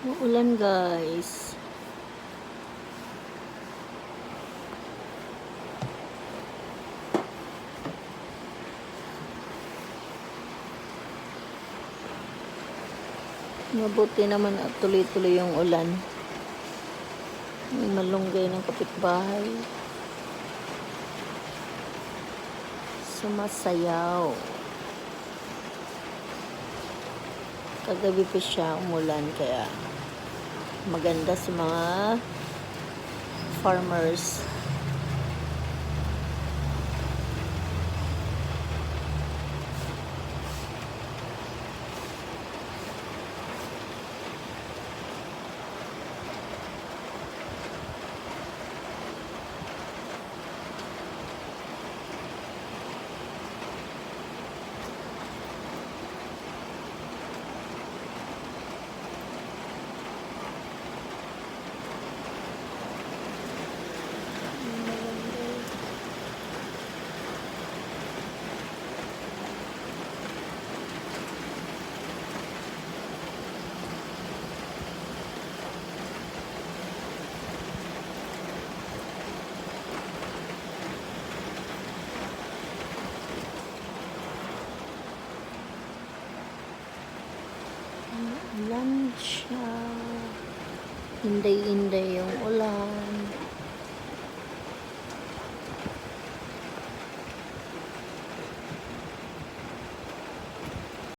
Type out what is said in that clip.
Uulan guys. Mabuti naman at tuloy-tuloy yung ulan. May malunggay ng kapitbahay. Sumasayaw. Kagabi pa siya umulan kaya maganda sa mga farmers. Ulan siya. Inday-inday yung ulan.